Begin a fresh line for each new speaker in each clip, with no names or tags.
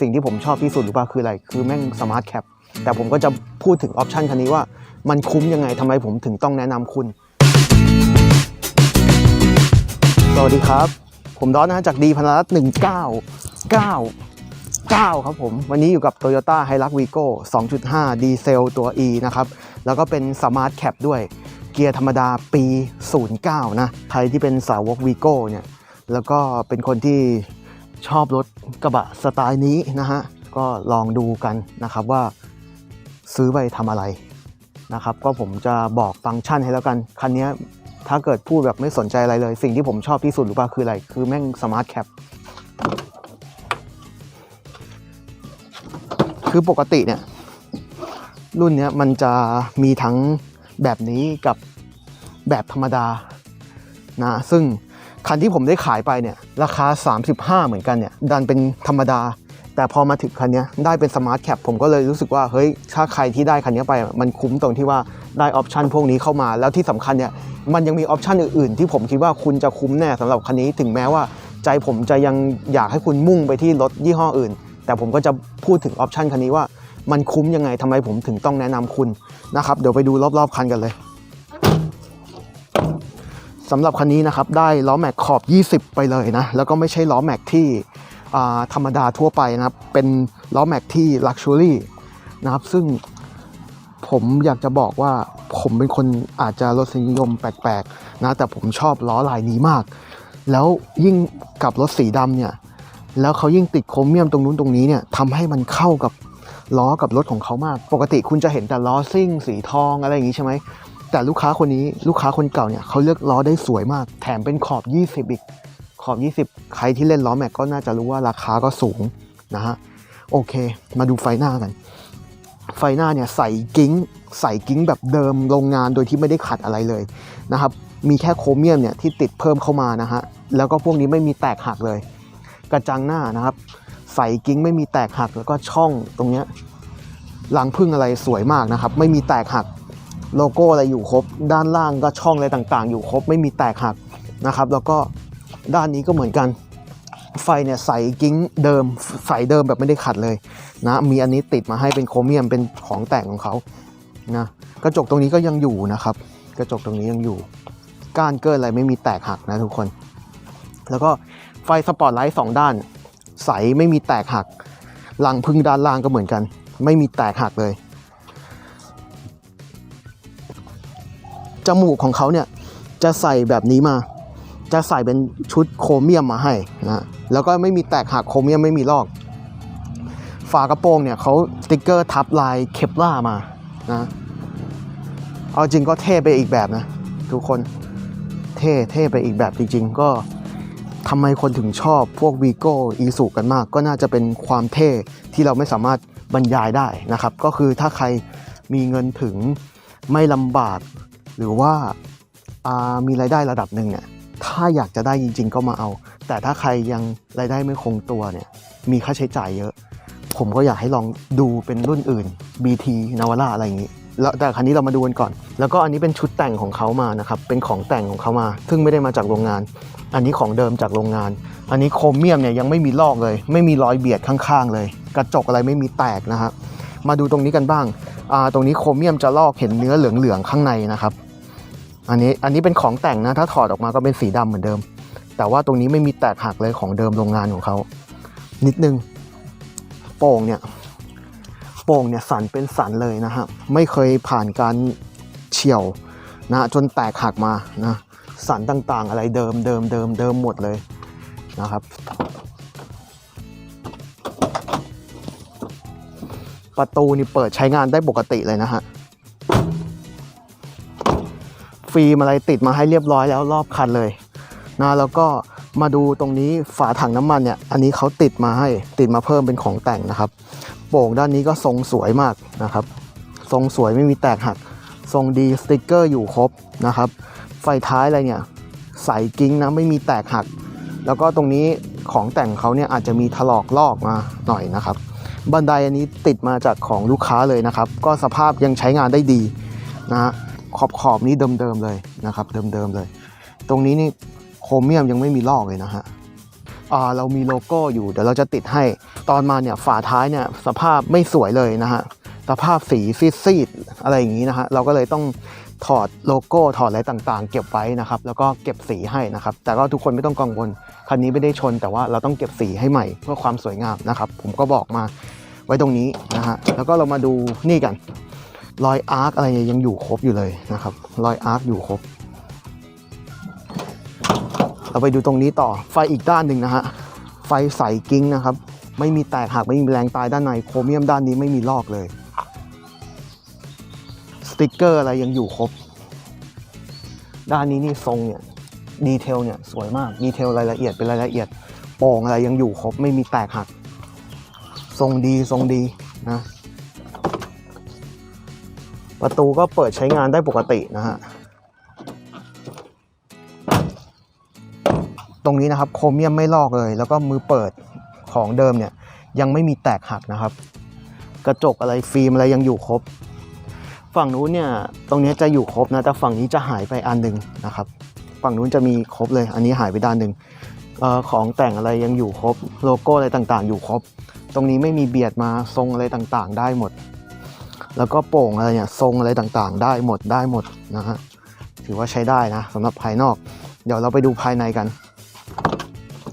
สิ่งที่ผมชอบที่สุดหรือเปล่าคืออะไร คือแม่งสมาร์ทแคปแต่ผมก็จะพูดถึงออปชันคันนี้ว่า มันคุ้มยังไงทำไมผมถึงต้องแนะนำคุณ สวัสดีครับ ผมดอนนะฮะจากดีพนรัตน์หนึ่งเก้าเก้าเก้าครับผม วันนี้อยู่กับ Toyota h i l u x Vigo 2.5 ดีเซลตัว E นะครับ แล้วก็เป็นสมาร์ทแคปด้วย เกียร์ธรรมดาปี 09 นะ ใครที่เป็นสาวก Vigo เนี่ย แล้วก็เป็นคนที่ ชอบรถกระบะสไตล์นี้นะฮะก็ลองดูกันนะครับว่าซื้อไปทำอะไรนะครับ ก็ผมจะบอกฟังก์ชันให้แล้วกัน คันนี้ถ้าเกิดพูดแบบไม่สนใจอะไรเลย สิ่งที่ผมชอบที่สุดหรือเปล่าคืออะไร คือแม่งสมาร์ทแคปคือปกติเนี่ย รุ่นนี้มันจะมีทั้งแบบนี้กับแบบธรรมดานะซึ่ง คันที่ผมได้ขายไปเนี่ยราคา 35 เหมือนกันเนี่ยดันเป็นธรรมดา แต่พอมาถึงคันนี้ได้เป็นสมาร์ทแคปผมก็เลยรู้สึกว่าเฮ้ยถ้าใครที่ได้คันนี้ไปมันคุ้มตรงที่ว่าได้ออปชันพวกนี้เข้ามา แล้วที่สำคัญเนี่ยมันยังมีออปชันอื่นๆ ที่ผมคิดว่าคุณจะคุ้มแน่สำหรับคันนี้ถึงแม้ว่าใจผมจะยังอยากให้คุณมุ่งไปที่รถยี่ห้ออื่น แต่ผมก็จะพูดถึงออปชันคันนี้ว่ามันคุ้มยังไงทำไมผมถึงต้องแนะนำคุณนะครับเดี๋ยวไปดูรอบๆคันกันเลย สำหรับคันนี้นะครับได้ล้อแม็กขอบ 20 ไปเลยนะ แล้วก็ไม่ใช่ล้อแม็กที่ธรรมดาทั่วไปนะครับ เป็นล้อแม็กที่ลักชัวรี่นะครับ ซึ่งผมอยากจะบอกว่าผมเป็นคนอาจจะรสนิยมแปลกๆนะ แต่ผมชอบล้อลายนี้มาก แล้วยิ่งกับรถสีดำเนี่ย แล้วเขายิ่งติดโครเมียมตรงนู้นตรงนี้เนี่ยทำให้มันเข้ากับล้อกับรถของเขามาก ปกติคุณจะเห็นแต่ล้อซิ่งสีทองอะไรอย่างนี้ใช่ไหม แต่ลูกค้าคนนี้ลูกค้าคนเก่าเนี่ยเขาเลือกล้อได้สวยมาก แถมเป็นขอบ 20 อีก ขอบ 20 ใครที่เล่นล้อแม็กก็น่าจะรู้ว่าราคาก็สูงนะฮะ โอเค มาดูไฟหน้ากัน ไฟหน้าเนี่ยใส่กิ้ง ใส่กิ้งแบบเดิมโรงงานโดยที่ไม่ได้ขัดอะไรเลยนะครับ มีแค่โครเมียมเนี่ยที่ติดเพิ่มเข้ามานะฮะ แล้วก็พวกนี้ไม่มีแตกหักเลย กระจังหน้านะครับ ใส่กิ้งไม่มีแตกหักแล้วก็ช่องตรงเนี้ยรังพึ่งอะไรสวยมากนะครับ ไม่มีแตกหัก โลโก้อะไรอยู่ครบ ด้านล่างก็ช่องอะไรต่างๆ อยู่ครบไม่มีแตกหักนะครับ แล้วก็ด้านนี้ก็เหมือนกัน ไฟเนี่ยใสกิ้งเดิมใสเดิมแบบไม่ได้ขัดเลยนะมีอันนี้ติดมาให้เป็นโครเมียมเป็นของแต่งของเขานะกระจกตรงนี้ก็ยังอยู่นะครับ กระจกตรงนี้ยังอยู่ ก้านเกินอะไรไม่มีแตกหักนะทุกคน แล้วก็ไฟสปอตไลท์สองด้าน ใสไม่มีแตกหักหลังพึ่งด้านล่างก็เหมือนกัน ไม่มีแตกหักเลย จมูกของเขาเนี่ยจะใส่แบบนี้มา จะใส่เป็นชุดโครเมียมมาให้นะแล้วก็ไม่มีแตกหักโครเมียมไม่มีลอก ฝากระโปรงเนี่ยเขาสติกเกอร์ทับลายเคปล่ามานะเอาจริงก็เท่ไปอีกแบบนะ ทุกคนเท่เท่ไปอีกแบบจริง ๆ ก็ทำไมคนถึงชอบพวกวีโก้อีสุกันมาก ก็น่าจะเป็นความเท่ที่เราไม่สามารถบรรยายได้นะครับ ก็คือถ้าใครมีเงินถึงไม่ลำบาก หรือว่าามีรายได้ระดับหนึ่งเนี่ยถ้าอยากจะได้จริง ๆ ก็มาเอา แต่ถ้าใครยังรายได้ไม่คงตัวเนี่ยมีค่าใช้จ่ายเยอะ ผมก็อยากให้ลองดูเป็นรุ่นอื่น BT นาวาร่าอะไรอย่างนี้แล้วแต่คันนี้เรามาดูกันก่อน แล้วก็อันนี้เป็นชุดแต่งของเขามานะครับ เป็นของแต่งของเขามา ซึ่งไม่ได้มาจากโรงงาน อันนี้ของเดิมจากโรงงาน อันนี้โครเมียมเนี่ยยังไม่มีลอกเลย ไม่มีรอยเบียดข้างๆเลย กระจกอะไรไม่มีแตกนะครับมาดูตรงนี้กันบ้าง ตรงนี้โครเมียมจะลอกเห็นเนื้อเหลืองๆข้างในนะครับ อันนี้อันนี้เป็นของแต่งนะ ถ้าถอดออกมาก็เป็นสีดำเหมือนเดิม แต่ว่าตรงนี้ไม่มีแตกหักเลยของเดิมโรงงานของเขานิดนึงโป่งเนี่ยโป่งเนี่ยสันเป็นสันเลยนะฮะไม่เคยผ่านการเฉี่ยวนะจนแตกหักมานะสันต่างๆอะไรเดิมเดิมเดิมเดิมหมดเลยนะครับ ประตูนี่เปิดใช้งานได้ปกติเลยนะฮะฟิล์มอะไรติดมาให้เรียบร้อยแล้วรอบคันเลยนะแล้วก็มาดูตรงนี้ฝาถังน้ำมันเนี่ยอันนี้เขาติดมาให้ติดมาเพิ่มเป็นของแต่งนะครับ โป่งด้านนี้ก็ทรงสวยมากนะครับ ทรงสวยไม่มีแตกหัก ทรงดีสติกเกอร์อยู่ครบนะครับ ไฟท้ายอะไรเนี่ยใส่กิ้งนะไม่มีแตกหัก แล้วก็ตรงนี้ของแต่งเขาเนี่ยอาจจะมีถลอกลอกมาหน่อยนะครับ บันไดอันนี้ติดมาจากของลูกค้าเลยนะครับ ก็สภาพยังใช้งานได้ดีนะฮะขอบขอบนี้เดิมๆเลยนะครับ เดิมๆเลย ตรงนี้นี่โครเมียมยังไม่มีลอกเลยนะฮะอ่าเรามีโลโก้อยู่เดี๋ยวเราจะติดให้ตอนมาเนี่ยฝาท้ายเนี่ยสภาพไม่สวยเลยนะฮะสภาพสีซีดๆอะไรอย่างนี้นะฮะเราก็เลยต้อง ถอดโลโก้ถอดอะไรต่างๆ เก็บไว้นะครับ แล้วก็เก็บสีให้นะครับ แต่ก็ทุกคนไม่ต้องกังวลคันนี้ไม่ได้ชน แต่ว่าเราต้องเก็บสีให้ใหม่เพื่อความสวยงามนะครับ ผมก็บอกมาไว้ตรงนี้นะฮะแล้วก็เรามาดูนี่กัน รอยอาร์คอะไรยังอยู่ครบอยู่เลยนะครับ รอยอาร์คอยู่ครบ เราไปดูตรงนี้ต่อไฟอีกด้านหนึ่งนะฮะไฟใสกิ้งนะครับ ไม่มีแตกหักไม่มีแรงตายด้านในโครเมียมด้านนี้ไม่มีลอกเลย ติกเกอร์อะไรยังอยู่ครบ ด้านนี้นี่ทรงเนี่ยดีเทลเนี่ยสวยมากดีเทลรายละเอียดเป็นรายละเอียดโป่งอะไรยังอยู่ครบไม่มีแตกหัก ทรงดีทรงดีนะ ประตูก็เปิดใช้งานได้ปกตินะฮะตรงนี้นะครับโครเมียมไม่ลอกเลย แล้วก็มือเปิดของเดิมเนี่ยยังไม่มีแตกหักนะครับ กระจกอะไรฟิล์มอะไรยังอยู่ครบ ฝั่งนู้นเนี่ยตรงนี้จะอยู่ครบนะ แต่ฝั่งนี้จะหายไปอันหนึ่งนะครับ ฝั่งนู้นจะมีครบเลย อันนี้หายไปด้านหนึ่งออของแต่งอะไรยังอยู่ครบโลโก้อะไรต่างๆ อยู่ครบ ตรงนี้ไม่มีเบียดมาทรงอะไรต่างๆ ได้หมด แล้วก็โป่งอะไรเนี่ยทรงอะไรต่างๆ ได้หมดได้หมดนะฮะถือว่าใช้ได้นะสำหรับภายนอก เดี๋ยวเราไปดูภายในกัน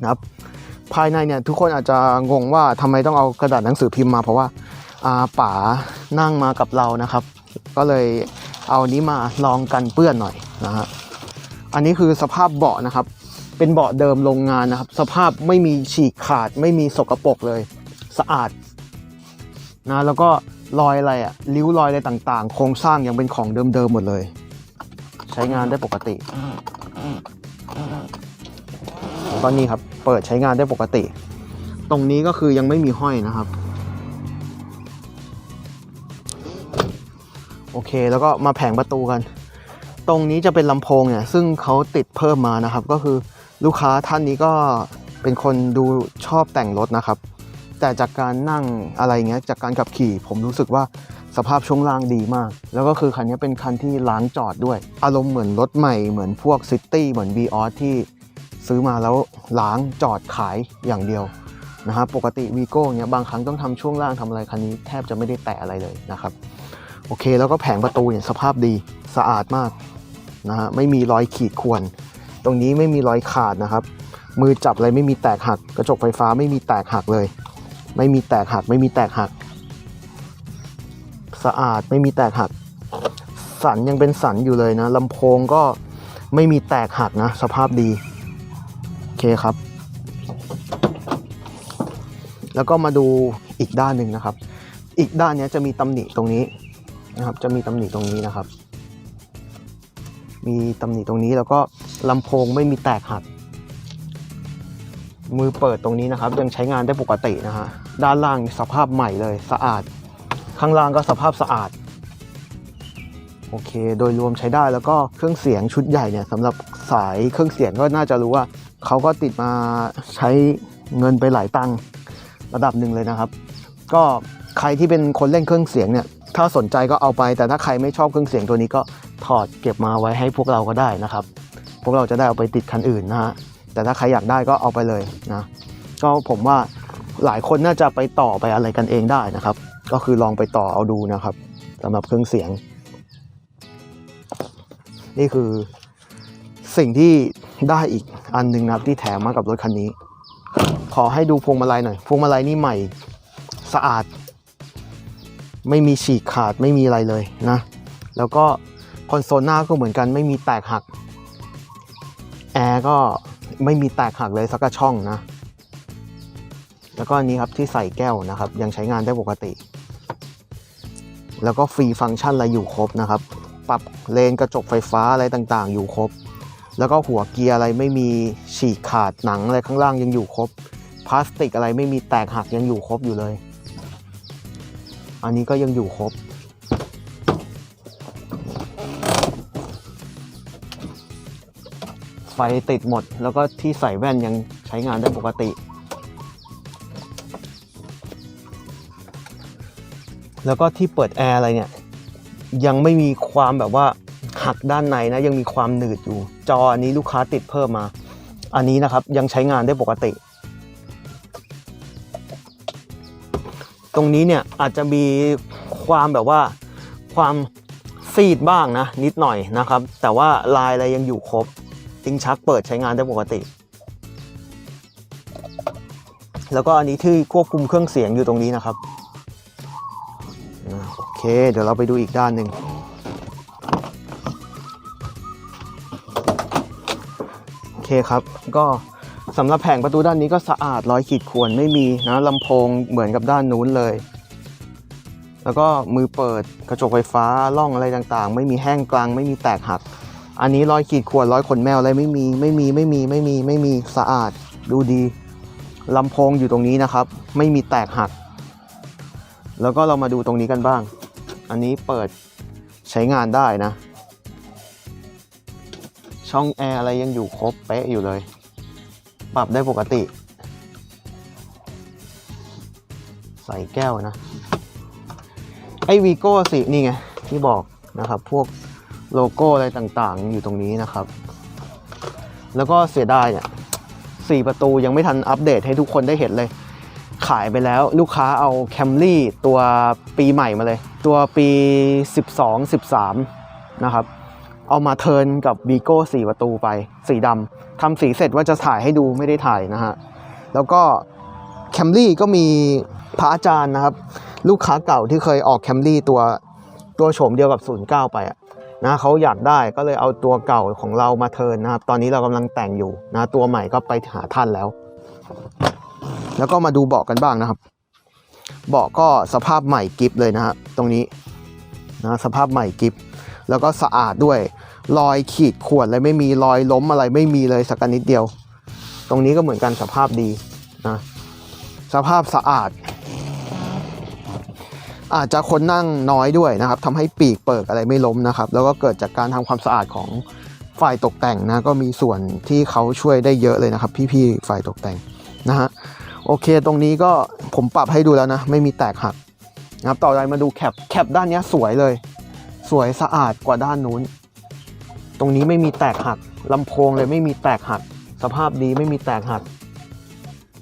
นะครับภายในเนี่ยทุกคนอาจจะงงว่าทำไมต้องเอากระดาษหนังสือพิมพ์มา เพราะว่าอาป๋านั่งมากับเรานะครับ ก็เลยเอานี้มาลองกันเปื้อนหน่อยนะฮะอันนี้คือสภาพเบาะนะครับ เป็นเบาะเดิมโรงงานนะครับ สภาพไม่มีฉีกขาดไม่มีสกปรกเลย สะอาดนะแล้วก็รอยอะไรอะริ้วรอยอะไรต่างๆ โครงสร้างยังเป็นของเดิมๆหมดเลย ใช้งานได้ปกติแล้วก็นี่ครับ เปิดใช้งานได้ปกติ ตรงนี้ก็คือยังไม่มีห้อยนะครับ โอเค แล้วก็มาแผงประตูกัน ตรงนี้จะเป็นลำโพงเนี่ย ซึ่งเขาติดเพิ่มมานะครับ ก็คือลูกค้าท่านนี้ก็เป็นคนดูชอบแต่งรถนะครับ แต่จากการนั่งอะไรเงี้ย จากการขับขี่ ผมรู้สึกว่าสภาพช่วงล่างดีมาก แล้วก็คือคันนี้เป็นคันที่ล้างจอดด้วย อารมณ์เหมือนรถใหม่เหมือนพวกซิตี้เหมือน v ีออสที่ซื้อมาแล้วล้างจอดขายอย่างเดียวนะครับปกติวีโก้เนี้ยบางครั้งต้องทำช่วงล่างทำอะไรคันนี้แทบจะไม่ได้แตะอะไรเลยนะครับ โอเคแล้วก็แผงประตูเนี่ยสภาพดีสะอาดมากนะฮะไม่มีรอยขีดข่วน ตรงนี้ไม่มีรอยขาดนะครับ มือจับอะไรไม่มีแตกหัก กระจกไฟฟ้าไม่มีแตกหักเลย ไม่มีแตกหัก ไม่มีแตกหัก สะอาดไม่มีแตกหัก สันยังเป็นสันอยู่เลยนะลำโพงก็ไม่มีแตกหักนะ สภาพดีโอเคครับ แล้วก็มาดูอีกด้านหนึ่งนะครับ อีกด้านนี้จะมีตำหนิตรงนี้ นะครับ จะมีตำหนิตรงนี้นะครับ มีตำหนิตรงนี้แล้วก็ลำโพงไม่มีแตกหัก มือเปิดตรงนี้นะครับ ยังใช้งานได้ปกตินะฮะด้านล่างสภาพใหม่เลยสะอาด ข้างล่างก็สภาพสะอาดโอเค โดยรวมใช้ได้แล้วก็เครื่องเสียงชุดใหญ่เนี่ยสำหรับสายเครื่องเสียงก็น่าจะรู้ว่าเขาก็ติดมาใช้เงินไปหลายตังค์ระดับหนึ่งเลยนะครับ ก็ใครที่เป็นคนเล่นเครื่องเสียงเนี่ย ถ้าสนใจก็เอาไป แต่ถ้าใครไม่ชอบเครื่องเสียงตัวนี้ก็ถอดเก็บมาไว้ให้พวกเราก็ได้นะครับ พวกเราจะได้เอาไปติดคันอื่นนะฮะแต่ถ้าใครอยากได้ก็เอาไปเลยนะก็ผมว่าหลายคนน่าจะไปต่อไปอะไรกันเองได้นะครับ ก็คือลองไปต่อเอาดูนะครับสำหรับเครื่องเสียง นี่คือสิ่งที่ได้อีกอันหนึ่งนะครับที่แถมมากับรถคันนี้ ขอให้ดูพวงมาลัยหน่อย พวงมาลัยนี่ใหม่สะอาด ไม่มีฉีกขาดไม่มีอะไรเลยนะ แล้วก็คอนโซลหน้าก็เหมือนกันไม่มีแตกหัก แอร์ก็ไม่มีแตกหักเลยสักช่องนะ แล้วก็อันนี้ครับที่ใส่แก้วนะครับ ยังใช้งานได้ปกติ แล้วก็ฟรีฟังก์ชันอะไรอยู่ครบนะครับ ปรับเลนกระจกไฟฟ้าอะไรต่างๆ อยู่ครบ แล้วก็หัวเกียร์อะไรไม่มีฉีกขาดหนังอะไรข้างล่างยังอยู่ครบ พลาสติกอะไรไม่มีแตกหักยังอยู่ครบอยู่เลย อันนี้ก็ยังอยู่ครบ ไฟติดหมด แล้วก็ที่ใส่แว่นยังใช้งานได้ปกติ แล้วก็ที่เปิดแอร์อะไรเนี่ย ยังไม่มีความแบบว่าหักด้านในนะยังมีความหนืดอยู่ จออันนี้ลูกค้าติดเพิ่มมา อันนี้นะครับยังใช้งานได้ปกติ รงนี้เนี่ยอาจจะมีความแบบว่าความซีดบ้างนะนิดหน่อยนะครับ แต่ว่าลายอะไรยังอยู่ครบติ้งชักเปิดใช้งานได้ปกติ แล้วก็อันนี้ที่ควบคุมเครื่องเสียงอยู่ตรงนี้นะครับโอเค เดี๋ยวเราไปดูอีกด้านหนึ่งโอเคครับก็ สำหรับแผงประตูด้านนี้ก็สะอาดร้อยขีดข่วนไม่มีนะลำโพงเหมือนกับด้านนู้นเลย แล้วก็มือเปิดกระจกไฟฟ้าล่องอะไรต่างๆ ไม่มีแห้งกลางไม่มีแตกหัก อันนี้ร้อยขีดข่วนร้อยขนแมวอะไรไม่มีไม่มีไม่มีไม่มีไม่มีสะอาดดูดีลำโพงอยู่ตรงนี้นะครับ ไม่มีแตกหัก แล้วก็เรามาดูตรงนี้กันบ้าง อันนี้เปิดใช้งานได้นะ ช่องแอร์อะไรยังอยู่ครบเป๊ะอยู่เลย ปรับได้ปกติ ใส่แก้วนะ ไอวีโก้สินี่ไง ที่บอกนะครับ พวกโลโก้อะไรต่างๆ อยู่ตรงนี้นะครับ แล้วก็เสียดายเนี่ยสี่ประตูยังไม่ทันอัปเดตให้ทุกคนได้เห็นเลย ขายไปแล้วลูกค้าเอาแคมรี่ตัวปีใหม่มาเลย ตัวปี 12 13 นะครับ เอามาเทินกับบีโก้สีประตูไป สีดำทำสีเสร็จว่าจะถ่ายให้ดูไม่ได้ถ่ายนะฮะ แล้วก็แคมรี่ก็มีพระอาจารย์นะครับ ลูกค้าเก่าที่เคยออกแคมรี่ตัวตัวโฉมเดียวกับ 09 ไปอะนะเขาอยากได้ก็เลยเอาตัวเก่าของเรามาเทินนะครับ ตอนนี้เรากำลังแต่งอยู่นะตัวใหม่ก็ไปหาท่านแล้ว แล้วก็มาดูเบาะกันบ้างนะครับ เบาะก็สภาพใหม่กิฟเลยนะฮะตรงนี้นะสภาพใหม่กิฟแล้วก็สะอาดด้วย รอยขีดข่วนอะไรไม่มีรอยล้มอะไรไม่มีเลยสักนิดเดียว ตรงนี้ก็เหมือนกันสภาพดีนะสภาพสะอาด อาจจะคนนั่งน้อยด้วยนะครับทำให้ปีกเปิกอะไรไม่ล้มนะครับ แล้วก็เกิดจากการทำความสะอาดของฝ่ายตกแต่งนะก็มีส่วนที่เขาช่วยได้เยอะเลยนะครับ พี่ๆฝ่ายตกแต่งนะฮะโอเคตรงนี้ก็ผมปรับให้ดูแล้วนะ ไม่มีแตกหักนะครับต่อไปมาดูแคปแคปด้านนี้สวยเลย สวยสะอาดกว่าด้านนู้น ตรงนี้ไม่มีแตกหักลำโพงเลยไม่มีแตกหัก สภาพดีไม่มีแตกหัก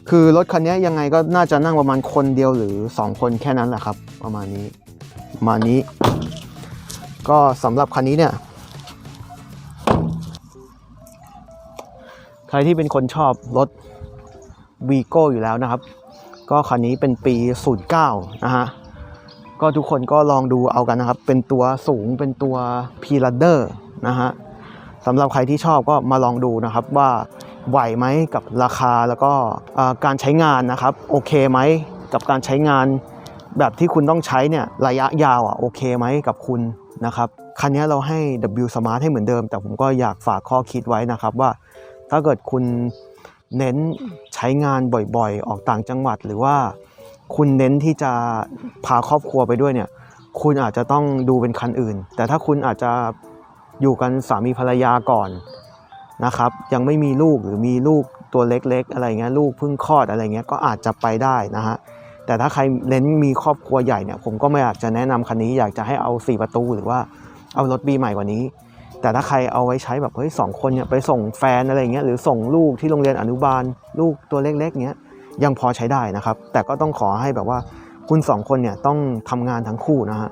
คือรถคันนี้ยังไงก็น่าจะนั่งประมาณคนเดียวหรือ 2 คนแค่นั้นแหละครับ ประมาณนี้ประมาณนี้ ก็สำหรับคันนี้เนี่ยใครที่เป็นคนชอบรถวีโก้อยู่แล้วนะครับ ก็คันนี้เป็นปี 09 นะฮะ ก็ทุกคนก็ลองดูเอากันนะครับ เป็นตัวสูงเป็นตัวพีลัดเดอร์นะฮะ สำหรับใครที่ชอบก็มาลองดูนะครับว่าไหวไหมกับราคาแล้วก็การใช้งานนะครับโอเคไหมกับการใช้งานแบบที่คุณต้องใช้เนี่ยระยะยาวอะโอเคไหมกับคุณนะครับคันนี้เราให้ W Smart ให้เหมือนเดิม แต่ผมก็อยากฝากข้อคิดไว้นะครับว่า ถ้าเกิดคุณเน้นใช้งานบ่อยๆ ออกต่างจังหวัด หรือว่าคุณเน้นที่จะพาครอบครัวไปด้วยเนี่ยคุณอาจจะต้องดูเป็นคันอื่น แต่ถ้าคุณอาจจะ อยู่กันสามีภรรยาก่อนนะครับ ยังไม่มีลูกหรือมีลูกตัวเล็กๆ อะไรเงี้ยลูกเพิ่งคลอดอะไรเงี้ยก็อาจจะไปได้นะฮะแต่ถ้าใครเน้นมีครอบครัวใหญ่เนี่ยผมก็ไม่อยากจะแนะนำคันนี้อยากจะให้เอา 4 ประตูหรือว่าเอารถปีใหม่กว่านี้ แต่ถ้าใครเอาไว้ใช้แบบเฮ้ยสองคนเนี่ยไปส่งแฟนอะไรเงี้ยหรือส่งลูกที่โรงเรียนอนุบาล ลูกตัวเล็กๆเงี้ยยังพอใช้ได้นะครับ แต่ก็ต้องขอให้แบบว่าคุณสองคนเนี่ยต้องทำงานทั้งคู่นะฮะ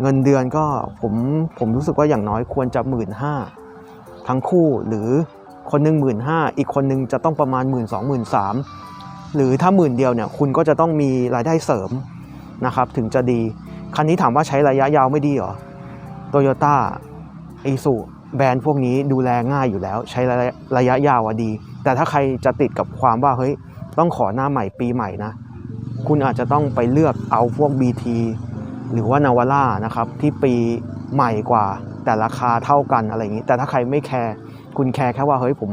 เงินเดือนก็ผมผมรู้สึกว่าอย่างน้อยควรจะหมื่นห้าทั้งคู่หรือคนหนึ่งหมื่นห้าอีกคนหนึ่งจะต้องประมาณหมื่นสองหมื่นสามหรือถ้าหมื่นเดียวเนี่ยคุณก็จะต้องมีรายได้เสริมนะครับถึงจะดี คันนี้ถามว่าใช้ระยะยาวไม่ดีเหรอโตโยต้าอีซูแบรนด์พวกนี้ดูแลง่ายอยู่แล้ว ใช้ระยะระยะยาวอะดี แต่ถ้าใครจะติดกับความว่าเฮ้ยต้องขอหน้าใหม่ปีใหม่นะ คุณอาจจะต้องไปเลือกเอาพวก BT หรือว่านาวาร่านะครับที่ปีใหม่กว่าแต่ราคาเท่ากันอะไรอย่างนี้ แต่ถ้าใครไม่แคร์คุณแคร์แค่ว่าเฮ้ยผม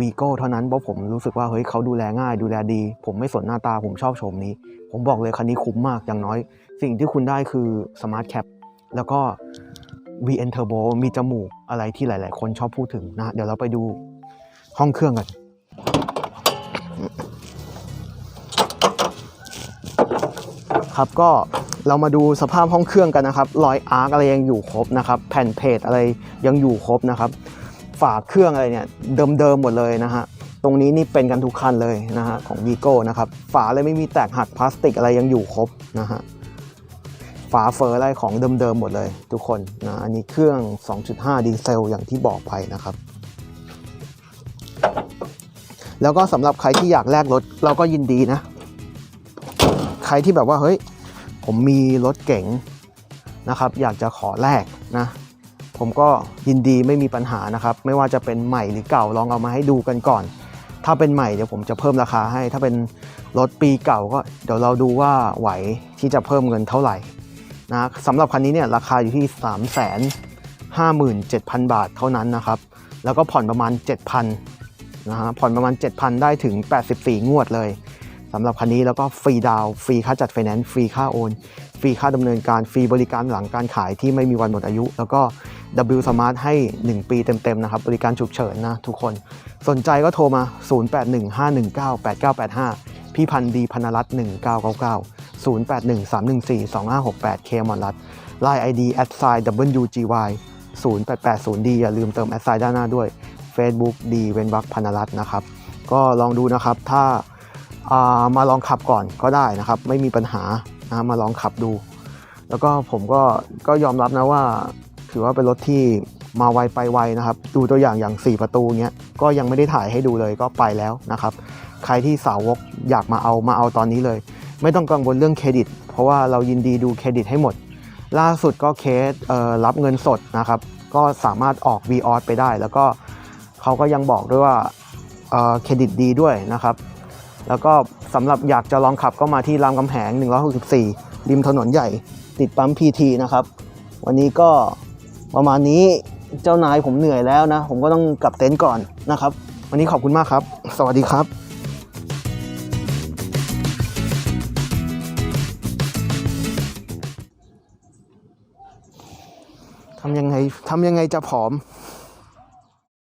วีโก้เท่านั้นเพราะผมรู้สึกว่าเฮ้ยเขาดูแลง่ายดูแลดี ผมไม่สนหน้าตาผมชอบโฉมนี้ ผมบอกเลยคันนี้คุ้มมากอย่างน้อย สิ่งที่คุณได้คือ Smart Cap แล้วก็ VN Turbo มีจมูกอะไรที่หลาย ๆ คนชอบพูดถึงนะ เดี๋ยวเราไปดูห้องเครื่องกัน ครับก็ เรามาดูสภาพห้องเครื่องกันนะครับ รอยอาร์กอะไรยังอยู่ครบนะครับ แผ่นเพจอะไรยังอยู่ครบนะครับ ฝาเครื่องอะไรเนี่ยเดิมๆหมดเลยนะฮะ ตรงนี้นี่เป็นกันทุกคันเลยนะฮะของวีโก้นะครับ ฝาเลยไม่มีแตกหักพลาสติกอะไรยังอยู่ครบนะฮะ ฝาเฟอร์อะไรของเดิมๆหมดเลยทุกคนนะ อันนี้เครื่อง 2.5 ดีเซลอย่างที่บอกไปนะครับแล้วก็สำหรับใครที่อยากแลกรถเราก็ยินดีนะ ใครที่แบบว่าเฮ้ย ผมมีรถเก๋งนะครับ อยากจะขอแลกนะผมก็ยินดีไม่มีปัญหานะครับ ไม่ว่าจะเป็นใหม่หรือเก่าลองเอามาให้ดูกันก่อน ถ้าเป็นใหม่เดี๋ยวผมจะเพิ่มราคาให้ ถ้าเป็นรถปีเก่าก็เดี๋ยวเราดูว่าไหวที่จะเพิ่มเงินเท่าไหร่นะสำหรับคันนี้เนี่ยราคาอยู่ที่ 3 5 7 0 0 0 บาทเท่านั้นนะครับ แล้วก็ผ่อนประมาณ 7,000นะฮะผ่อนประมาณ 7,000 ได้ถึง 84 งวดเลย สำหรับคันนี้แล้วก็ฟรีดาวน์ฟรีค่าจัดไฟแนนซ์ฟรีค่าโอนฟรีค่าดำเนินการฟรีบริการหลังการขายที่ไม่มีวันหมดอายุ แล้วก็ W Smart ให้ 1 ปีเต็มๆนะครับบริการฉุกเฉินนะทุกคน สนใจก็โทรมา 0815198985 พี่พันธ์ดีพนรัตน์1999 0813142568 เคมอนรัตน์ ID at sign WGY 0880D อย่าลืมเติม at sign ด้านหน้าด้วย Facebook ดีเวนวักพนรัตน์นะครับ ก็ลองดูนะครับ ถ้า มาลองขับก่อนก็ได้นะครับ ไม่มีปัญหานะมาลองขับดู แล้วก็ผมก็ก็ยอมรับนะว่า ถือว่าเป็นรถที่มาไวไปไวนะครับ ดูตัวอย่างอย่าง 4 ประตูเนี้ยก็ยังไม่ได้ถ่ายให้ดูเลยก็ไปแล้วนะครับ ใครที่สาวกอยากมาเอามาเอาตอนนี้เลย ไม่ต้องกังวลเรื่องเครดิต เพราะว่าเรายินดีดูเครดิตให้หมด ล่าสุดก็เคสเอ่อรับเงินสดนะครับ ก็สามารถออก v ีออไปได้ แล้วก็เขาก็ยังบอกด้วยว่าเอ่อเครดิตดีด้วยนะครับ แล้วก็สำหรับอยากจะลองขับก็มาที่รามคำแหง 164 ริมถนนใหญ่ ติดปั๊ม PT นะครับ วันนี้ก็ประมาณนี้เจ้านายผมเหนื่อยแล้วนะ ผมก็ต้องกลับเต็นท์ก่อนนะครับ วันนี้ขอบคุณมากครับ สวัสดีครับทำยังไงทำยังไงจะผอม